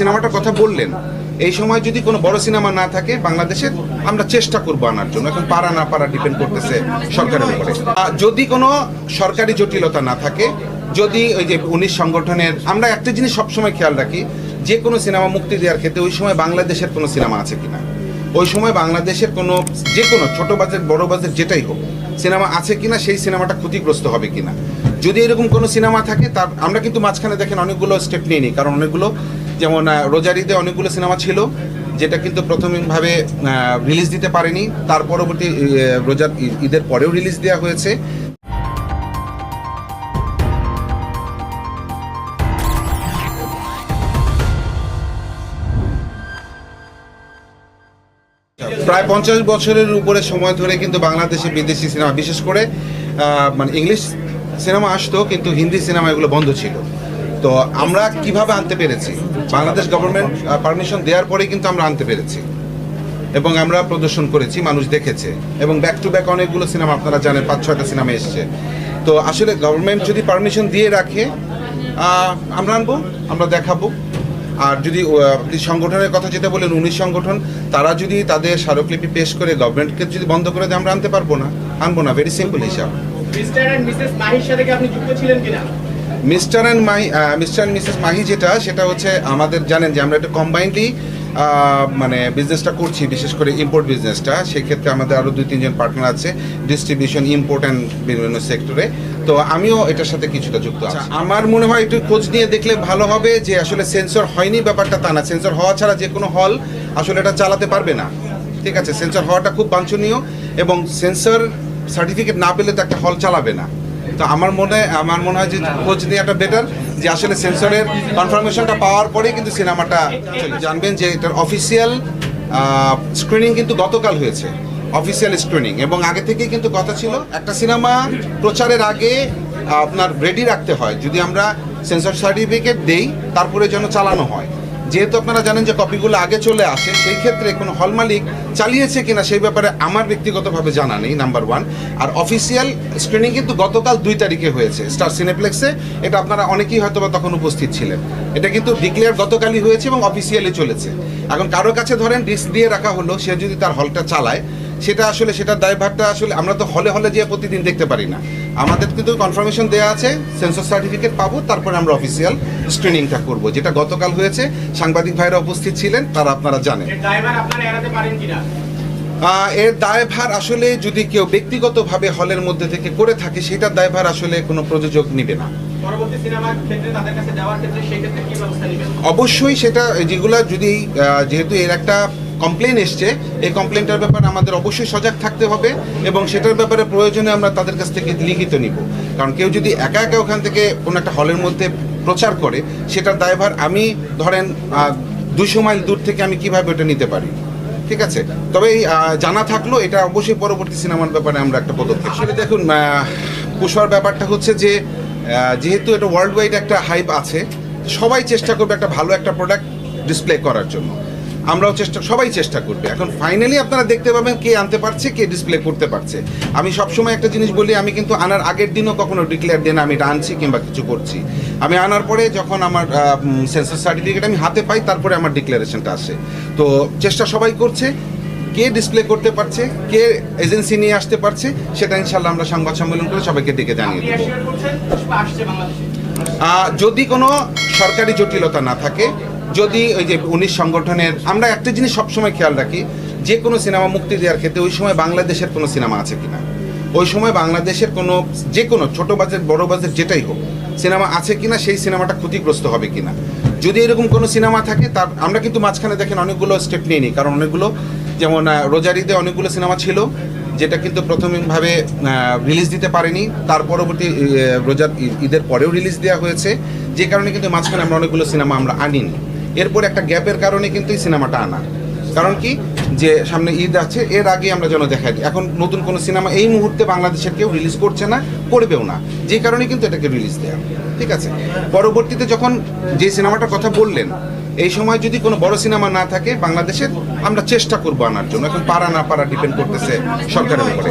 সিনেমাটার কথা বললেন, এই সময় যদি কোনো বড় সিনেমা না থাকে বাংলাদেশের আমরা চেষ্টা করব আনার জন্য। এখন পারা না পারা ডিপেন্ড করতেছে সরকারের উপরে। যদি কোনো সরকারি জটিলতা না থাকে, যদি ওই যে উনিশ সংগঠনের, আমরা একটা জিনিস সবসময় খেয়াল রাখি, যে কোনো সিনেমা মুক্তি দেওয়ার ক্ষেত্রে ওই সময় বাংলাদেশের কোনো সিনেমা আছে কিনা। ওই সময় বাংলাদেশের কোনো, যে কোনো ছোট বাজেট বড় বাজেট যেটাই হোক, সিনেমা আছে কিনা, সেই সিনেমাটা ক্ষতিগ্রস্ত হবে কিনা। যদি এরকম কোনো সিনেমা থাকে, তার, আমরা কিন্তু মাঝখানে দেখেন অনেকগুলো স্টেপ নিয়ে নিই কারণ অনেকগুলো যেমন রোজারিতে অনেকগুলো সিনেমা ছিল, যেটা কিন্তু প্রথমভাবে রিলিজ দিতে পারেনি। তার পরবর্তী রোজার ঈদের পরেও রিলিজ দেওয়া হয়েছে। প্রায় পঞ্চাশ বছরের উপরে সময় ধরে কিন্তু বাংলাদেশে বিদেশি সিনেমা, বিশেষ করে মানে ইংলিশ সিনেমা আসতো, কিন্তু হিন্দি সিনেমা এগুলো বন্ধ ছিল। তো আমরা কীভাবে আনতে পেরেছি? বাংলাদেশ গভর্নমেন্ট পারমিশন দেওয়ার পরেই কিন্তু আমরা আনতে পেরেছি। এবং আমরা প্রদর্শন করেছি, মানুষ দেখেছে। এবং ব্যাক টু ব্যাক অনেকগুলো সিনেমা আপনারা জানেন, পাঁচ, ছয়টা সিনেমা এসছে। তো আসলে গভর্নমেন্ট যদি পারমিশন দিয়ে রাখে আমরা আনব, আমরা দেখাবো। আর যদি আপনি সংগঠনের কথা যেটা বলেন উনিশ সংগঠন, তারা যদি তাদের স্মারকলিপি পেশ করে গভর্নমেন্টকে যদি বন্ধ করে দেয়, আমরা আনতে পারব না। আনব না ভেরি সিম্পল হিসাব। মিস্টার এন্ড মিসেস মাহির সাথে আপনি যুক্ত ছিলেন কিনা? Mister and Mahi mister and missus Mahi যেটা সেটা হচ্ছে আমাদের জানেন যে আমরা একটা কম্বাইন্ডলি মানে বিজনেসটা করছি বিশেষ করে ইম্পোর্ট বিজনেসটা সেক্ষেত্রে আমাদের আরও দুই তিনজন পার্টনার আছে ডিস্ট্রিবিউশন ইম্পোর্ট অ্যান্ড বিভিন্ন সেক্টরে তো আমিও এটার সাথে কিছুটা যুক্ত আছি। আমার মনে হয় একটু খোঁজ নিয়ে দেখলে ভালো হবে যে আসলে সেন্সর হয়নি ব্যাপারটা তা না। সেন্সর হওয়া ছাড়া যে কোনো হল আসলে এটা চালাতে পারবে না। ঠিক আছে? সেন্সর হওয়াটা খুব বাঞ্ছনীয় এবং সেন্সর সার্টিফিকেট না পেলে তো একটা হল চালাবে না। তো আমার মনে আমার মনে হয় যে খোঁজ নেওয়াটা বেটার যে আসলে সেন্সরের কনফার্মেশনটা পাওয়ার পরেই কিন্তু সিনেমাটা জানবেন যে এটার অফিসিয়াল স্ক্রিনিং কিন্তু গতকাল হয়েছে অফিসিয়াল স্ক্রিনিং এবং আগে থেকেই কিন্তু কথা ছিল, একটা সিনেমা প্রচারের আগে আপনার রেডি রাখতে হয়। যদি আমরা সেন্সর সার্টিফিকেট দেই, তারপরে যেন চালানো হয়। যেহেতু আপনারা জানেন যে কপিগুলো আগে চলে আসে, সেই ক্ষেত্রে কোনো হল মালিক চালিয়েছে কিনা সেই ব্যাপারে আমার ব্যক্তিগতভাবে জানা নেই নাম্বার ওয়ান আর অফিসিয়াল স্ক্রিনিং কিন্তু গতকাল দুই তারিখে হয়েছে স্টার সিনেপ্লেক্সে এটা আপনারা অনেকেই হয়তো বা তখন উপস্থিত ছিলেন। এটা কিন্তু ডিক্লেয়ার গতকালই হয়েছে এবং অফিসিয়ালি চলেছে। এখন কারও কাছে ধরেন ডিস্ক দিয়ে রাখা হলো, সে যদি তার হলটা চালায়, সেটা আসলে সেটার দায়ভারটা আসলে আমরা তো হলে হলে যেয়ে প্রতিদিন দেখতে পারি না। আমাদের কিন্তু কনফার্মেশন দেওয়া আছে সেন্সর সার্টিফিকেট পাবো তারপরে আমরা অফিসিয়াল স্ক্রিনিংটা করব। যেটা গতকাল হয়েছে সাংবাদিক ভাইরা উপস্থিত ছিলেন তারা আপনারা জানেন। এর দায়ভার আসলে যদি কেউ ব্যক্তিগতভাবে হলের মধ্যে থেকে করে থাকে সেটার দায়ভার আসলে কোনো প্রযোজক নিবে না। অবশ্যই সেটা যেগুলা যদি যেহেতু এর একটা কমপ্লেন এসছে এই কমপ্লেনটার ব্যাপারে আমাদের অবশ্যই সজাগ থাকতে হবে এবং সেটার ব্যাপারে প্রয়োজনে আমরা তাদের কাছ থেকে লিখিত নিব। কারণ কেউ যদি একা একা ওখান থেকে কোনো একটা হলের মধ্যে প্রচার করে সেটার দায়ভার আমি ধরেন দুশো মাইল দূর থেকে আমি কীভাবে ওটা নিতে পারি? ঠিক আছে? তবে জানা থাকল এটা অবশ্যই পরবর্তী সিনেমার ব্যাপারে আমরা একটা পদক্ষেপ আসলে দেখুন আহ, পুষ্পার ব্যাপারটা হচ্ছে যে যেহেতু এটা ওয়ার্ল্ড ওয়াইড একটা হাইপ আছে সবাই চেষ্টা করবে একটা ভালো একটা প্রোডাক্ট ডিসপ্লে করার জন্য। আমরাও চেষ্টা সবাই চেষ্টা করবে। এখন ফাইনালি আপনারা দেখতে পাবেন কে আনতে পারছে কে ডিসপ্লে করতে পারছে। আমি সবসময় একটা জিনিস বলি আমি কিন্তু আনার আগের দিনও কখনো ডিক্লেয়ার দিন আমি এটা আনছি কিংবা কিছু করছি। আমি আনার পরে যখন আমার সেন্সার সার্টিফিকেট আমি হাতে পাই তারপরে আমার ডিক্লারেশনটা আসে। তো চেষ্টা সবাই করছে কে ডিসপ্লে করতে পারছে কে এজেন্সি নিয়ে আসতে পারছে সেটা ইনশাল্লাহ আমরা সংবাদ সম্মেলন করে সবাইকে ডেকে জানিয়ে দেবো। যদি কোনো সরকারি জটিলতা না থাকে যদি ওই যে উনিশ সংগঠনের, আমরা একটা জিনিস সবসময় খেয়াল রাখি, যে কোনো সিনেমা মুক্তি দেওয়ার ক্ষেত্রে ওই সময় বাংলাদেশের কোনো সিনেমা আছে কিনা। ওই সময় বাংলাদেশের কোনো, যে কোনো, ছোটো বাজেট বড় বাজেট যেটাই হোক, সিনেমা আছে কিনা, সেই সিনেমাটা ক্ষতিগ্রস্ত হবে কিনা। যদি এরকম কোনো সিনেমা থাকে, তার, আমরা কিন্তু মাঝখানে দেখেন অনেকগুলো স্টেপ নিয়ে নিই কারণ অনেকগুলো, যেমন রোজারিতে অনেকগুলো সিনেমা ছিল, যেটা কিন্তু প্রথমভাবে রিলিজ দিতে পারেনি। তার পরবর্তী রোজার ঈদের পরেও রিলিজ দেওয়া হয়েছে। যে কারণে কিন্তু মাঝখানে আমরা অনেকগুলো সিনেমা আমরা আনিনি। এরপর একটা গ্যাপের কারণে কিন্তু এই সিনেমাটা আনা। কারণ কি? যে সামনে ঈদ আছে, এর আগে আমরা যেন দেখাই এখন নতুন কোনো সিনেমা এই মুহূর্তে বাংলাদেশের কেউ রিলিজ করছে না, করবেও না। যে কারণে কিন্তু এটাকে রিলিজ দেওয়া ঠিক আছে? পরবর্তীতে যখন যে সিনেমাটার কথা বললেন, এই সময় যদি কোনো বড় সিনেমা না থাকে বাংলাদেশের, আমরা চেষ্টা করব আনার জন্য। এখন পারা না পারা ডিপেন্ড করতেছে সরকারের উপরে?